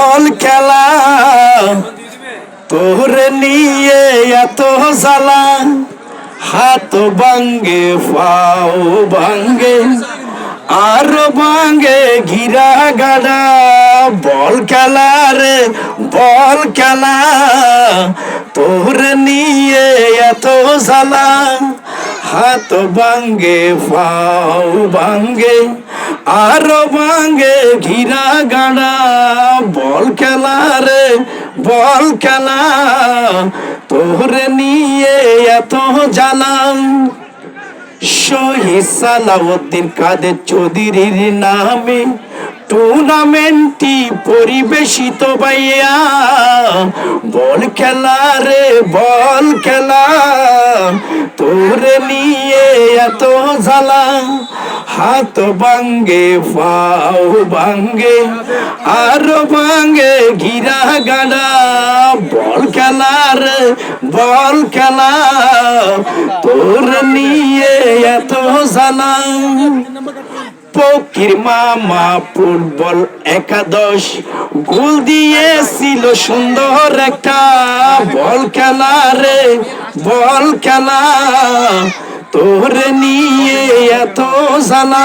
বল খেলা, তোর নিয়ে এত জ্বালা। হাত ভাঙ্গে পাও ভাঙ্গে আর ভাঙ্গে ঘিরা গাডা বল খেলা রে, বল খেলা, তোর নিয়ে এত জ্বালা। হাত ভাঙ্গে পাও ভাঙ্গে আর ভাঙ্গে ঘিরা গাড়া। বল খেলা রে, বল খেলা। তোর নিয়ে এত জ্বালাম শহীদ সালাউদ্দিন কাদের চৌধুরীর নামে টুর্নামেন্টটি পরিবেশিত ভাইয়া। বল খেলা রে, বল খেলা। তোর নিয়ে এত জ্বালা। হাত ভাঙ্গে, পাও ভাঙ্গে, আর ভাঙ্গে ঘিরা গাডা বল খেলার, বল খেলা তোর নিয়ে এত জ্বালা। ফকির মামা ফুটবল একাদশ, গোল দিয়েছিল সুন্দর একটা। বল খেলা রে বল খেলা তোর নিয়ে এত জ্বালা